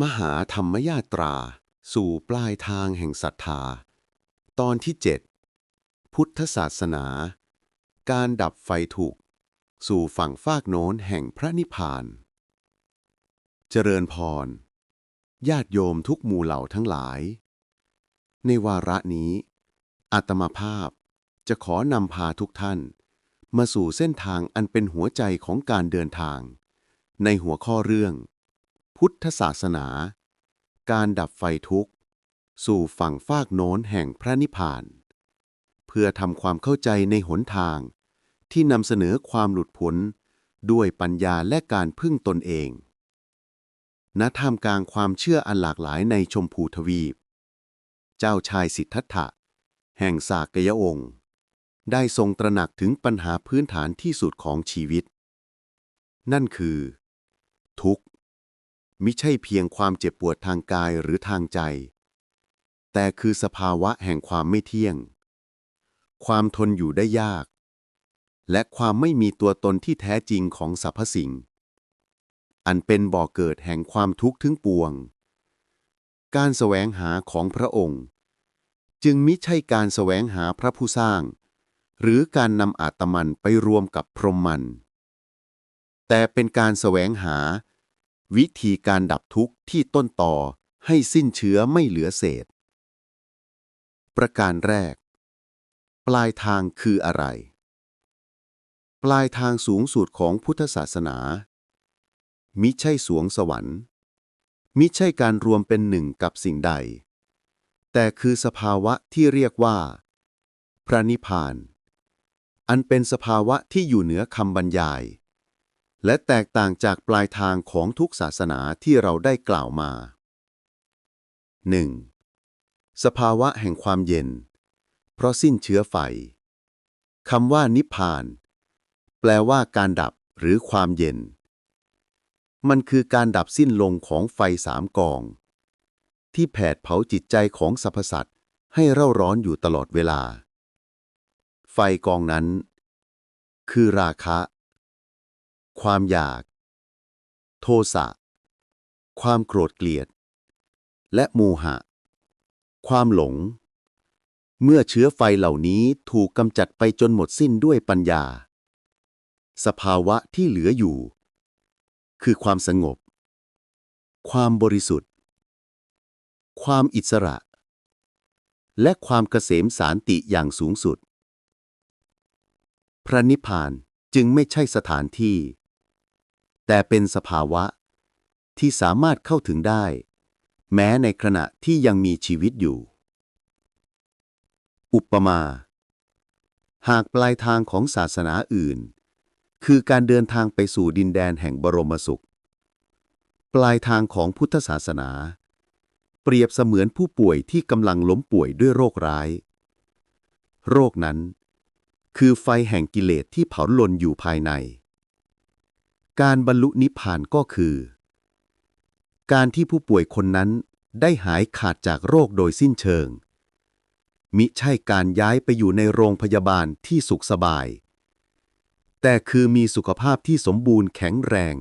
มหาธรรมยาตรา สู่ปลายทางแห่งศรัทธา ตอนที่ 7 พุทธศาสนา การดับไฟถูก สู่ฝั่งฟากโน้นแห่งพระนิพพาน เจริญพร ญาติโยมทุกหมู่เหล่าทั้งหลาย ในวาระนี้อาตมาภาพจะขอนำพาทุกท่าน มาสู่เส้นทางอันเป็นหัวใจของการเดินทาง ในหัวข้อเรื่อง พุทธศาสนา การดับไฟทุกข์ สู่ฝั่งฟากโน้นแห่งพระนิพพาน เพื่อทำความเข้าใจในหนทาง ที่นำเสนอความหลุดพ้นด้วยปัญญาและการพึ่งตนเอง ณ ท่ามกลางความเชื่ออันหลากหลายในชมพูทวีป เจ้าชายสิทธัตถะ แห่งสากยองค์ ได้ทรงตระหนักถึงปัญหาพื้นฐานที่สุดของชีวิต นั่นคือ ทุกข์ มิใช่เพียงความเจ็บปวดทางกายหรือทางใจ แต่คือสภาวะแห่งความไม่เที่ยง ความทนอยู่ได้ยาก และความไม่มีตัวตนที่แท้จริงของสรรพสิ่ง อันเป็นบ่อเกิดแห่งความทุกข์ถึงปวง การแสวงหาของพระองค์ จึงมิใช่การแสวงหาพระผู้สร้าง หรือการนำอาตมันไปรวมกับพรหมมัน แต่เป็นการแสวงหา วิธีการดับทุกข์ที่ต้นต่อให้สิ้นเชื้อไม่เหลือเศษ ประการแรก ปลายทางคืออะไร ปลายทางสูงสุดของพุทธศาสนา มิใช่สวงสวรรค์ มิใช่การรวมเป็นหนึ่งกับสิ่งใด แต่คือสภาวะที่เรียกว่า พระนิพพาน อันเป็นสภาวะที่อยู่เหนือคำบรรยาย และแตกต่างจากปลายทางของทุกศาสนาที่เราได้กล่าวมา 1. สภาวะแห่งความเย็น เพราะสิ้นเชื้อไฟคำว่านิพพาน แปลว่าการดับหรือความเย็น มันคือการดับสิ้นลงของไฟสามกอง ที่แผดเผาจิตใจของสรรพสัตว์ให้เร่าร้อนอยู่ตลอดเวลา ไฟกองนั้น คือราคะ ความอยาก โทสะ ความโกรธเกลียด และโมหะ ความหลง เมื่อเชื้อไฟเหล่านี้ถูกกำจัดไปจนหมดสิ้นด้วยปัญญา สภาวะที่เหลืออยู่ คือความสงบ ความบริสุทธิ์ ความอิสระ และความเกษมสารติอย่างสูงสุด พระนิพพานจึงไม่ใช่สถานที่ แต่เป็นสภาวะ ที่สามารถเข้าถึงได้ แม้ในขณะที่ยังมีชีวิตอยู่ อุปมา หากปลายทางของศาสนาอื่น คือการเดินทางไปสู่ดินแดนแห่งบรมสุข ปลายทางของพุทธศาสนา เปรียบเสมือนผู้ป่วยที่กำลังล้มป่วยด้วยโรคร้าย โรคนั้น คือไฟแห่งกิเลสที่เผาลนอยู่ภายใน การบรรลุนิพพานก็คือ การที่ผู้ป่วยคนนั้นได้หายขาดจากโรคโดยสิ้นเชิง มิใช่การย้ายไปอยู่ในโรงพยาบาลที่สุขสบาย แต่คือมีสุขภาพที่สมบูรณ์แข็งแรง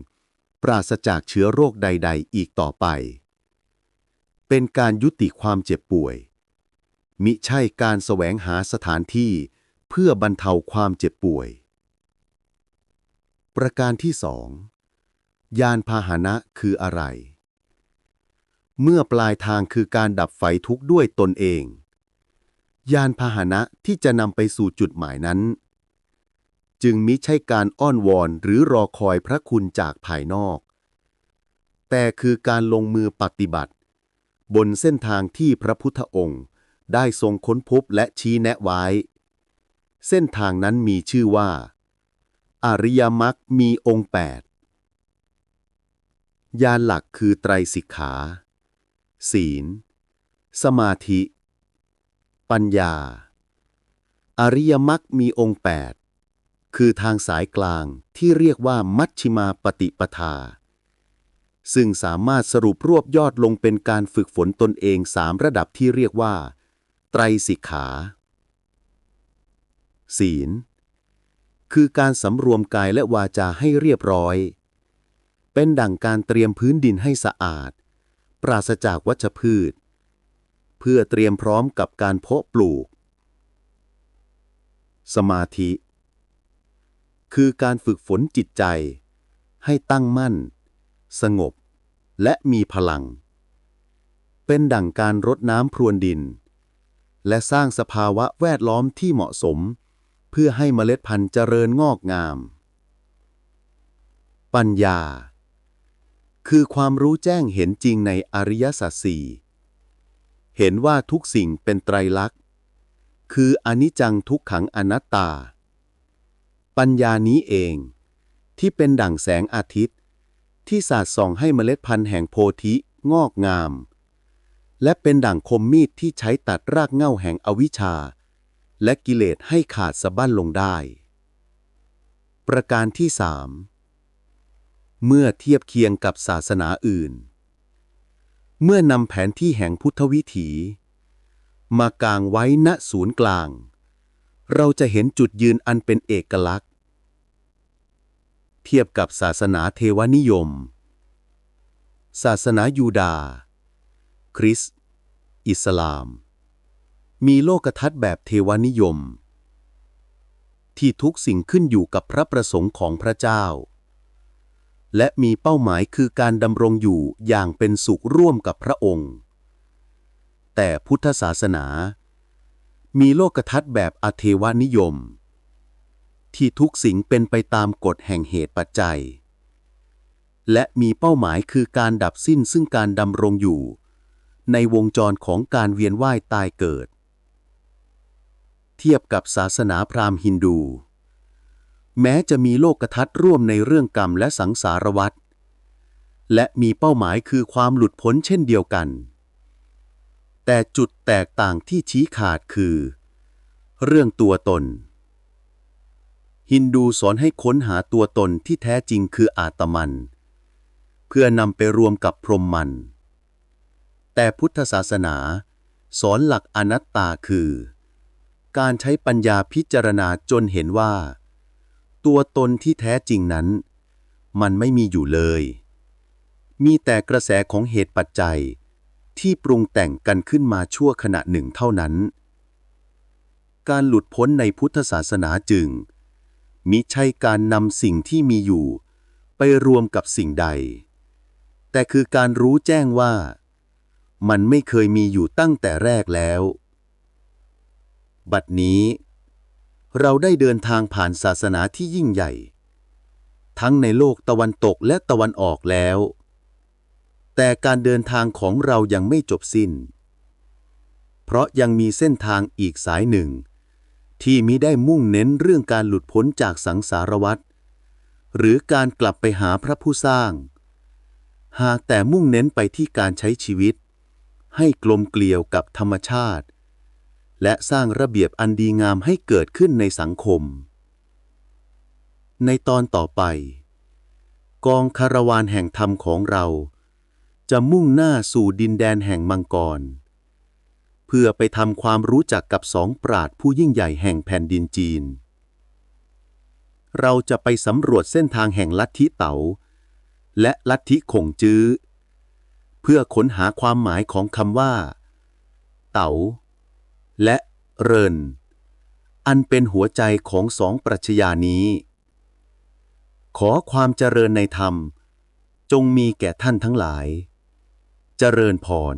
ปราศจากเชื้อโรคใด ๆ อีกต่อไป เป็นการยุติความเจ็บป่วย มิใช่การแสวงหาสถานที่เพื่อบรรเทาความเจ็บป่วย ประการที่สองยานพาหนะคืออะไร เมื่อปลายทางคือการดับไฟทุกข์ด้วยตนเอง ยานพาหนะที่จะนำไปสู่จุดหมายนั้น จึงมิใช่การอ้อนวอนหรือรอคอยพระคุณจากภายนอก แต่คือการลงมือปฏิบัติ บนเส้นทางที่พระพุทธองค์ได้ทรงค้นพบและชี้แนะไว้ เส้นทางนั้นมีชื่อว่า อริยมรรคมีองค์แปดยานหลักคือไตรสิกขา ศีล สมาธิ ปัญญา อริยมรรคมีองค์แปดคือทางสายกลางที่เรียกว่ามัชชิมาปฏิปทา ซึ่งสามารถสรุปรวบยอดลงเป็นการฝึกฝนตนเองสามระดับที่เรียกว่า ไตรสิกขา ศีล คือการสำรวมกายและวาจาให้เรียบร้อย เป็นดั่งการเตรียมพื้นดินให้สะอาด ปราศจากวัชพืช เพื่อเตรียมพร้อมกับการเพาะปลูก สมาธิ คือการฝึกฝนจิตใจ ให้ตั้งมั่น สงบ และมีพลัง เป็นดั่งการรดน้ำพรวนดิน และสร้างสภาวะแวดล้อมที่เหมาะสม เพื่อให้เมล็ดพันธุ์เจริญงอกงาม ปัญญา คือความรู้แจ้งเห็นจริงในอริยสัจสี่เห็นว่าทุกสิ่งเป็นไตรลักษณ์ คืออนิจจังทุกขังอนัตตา ปัญญานี้เอง ที่เป็นดั่งแสงอาทิตย์ ที่สาดส่องให้เมล็ดพันธุ์แห่งโพธิงอกงาม และเป็นดั่งคมมีดที่ใช้ตัดรากเหง้าแห่งอวิชชา และกิเลสให้ขาดสะบั้นลงได้ ประการที่สามเมื่อเทียบเคียงกับศาสนาอื่น เมื่อนำแผนที่แห่งพุทธวิถี มากางไว้ณศูนย์กลาง เราจะเห็นจุดยืนอันเป็นเอกลักษณ์ เทียบกับศาสนาเทวนิยม ศาสนายูดาห์คริสต์อิสลาม มีโลกทัศน์แบบเทวนิยม ที่ทุกสิ่งขึ้นอยู่กับพระประสงค์ของพระเจ้า และมีเป้าหมายคือการดำรงอยู่อย่างเป็นสุขร่วมกับพระองค์ แต่พุทธศาสนา มีโลกทัศน์แบบอเทวนิยม ที่ทุกสิ่งเป็นไปตามกฎแห่งเหตุปัจจัย และมีเป้าหมายคือการดับสิ้นซึ่งการดำรงอยู่ในวงจรของการเวียนว่ายตายเกิด เทียบกับศาสนาพราหมณ์ฮินดู แม้จะมีโลกทัศน์ร่วมในเรื่องกรรมและสังสารวัฏและมีเป้าหมายคือความหลุดพ้นเช่นเดียวกัน แต่จุดแตกต่างที่ชี้ขาดคือ เรื่องตัวตน ฮินดูสอนให้ค้นหาตัวตนที่แท้จริงคืออาตมัน เพื่อนำไปรวมกับพรหมมัน แต่พุทธศาสนา สอนหลักอนัตตาคือ การใช้ปัญญาพิจารณาจนเห็นว่า ตัวตนที่แท้จริงนั้น มันไม่มีอยู่เลย มีแต่กระแสของเหตุปัจจัย ที่ปรุงแต่งกันขึ้นมาชั่วขณะหนึ่งเท่านั้น การหลุดพ้นในพุทธศาสนาจึง มิใช่การนำสิ่งที่มีอยู่ ไปรวมกับสิ่งใด แต่คือการรู้แจ้งว่า มันไม่เคยมีอยู่ตั้งแต่แรกแล้ว บัดนี้ เราได้เดินทางผ่านศาสนาที่ยิ่งใหญ่ ทั้งในโลกตะวันตกและตะวันออกแล้ว แต่การเดินทางของเรายังไม่จบสิ้น เพราะยังมีเส้นทางอีกสายหนึ่ง ที่มิได้มุ่งเน้นเรื่องการหลุดพ้นจากสังสารวัฏหรือการกลับไปหาพระผู้สร้าง หากแต่มุ่งเน้นไปที่การใช้ชีวิต ให้กลมเกลียวกับธรรมชาติ และสร้างระเบียบอันดีงามให้เกิดขึ้นในสังคม ในตอนต่อไป กองคาราวานแห่งธรรมของเรา จะมุ่งหน้าสู่ดินแดนแห่งมังกร เพื่อไปทำความรู้จักกับสองปราดผู้ยิ่งใหญ่แห่งแผ่นดินจีน เราจะไปสำรวจเส้นทางแห่งลัทธิเต๋า และลัทธิขงจื้อ เพื่อค้นหาความหมายของคำว่า เต๋า และเริน อันเป็นหัวใจของสองปรัชญานี้ ขอความเจริญในธรรม จงมีแก่ท่านทั้งหลาย เจริญพร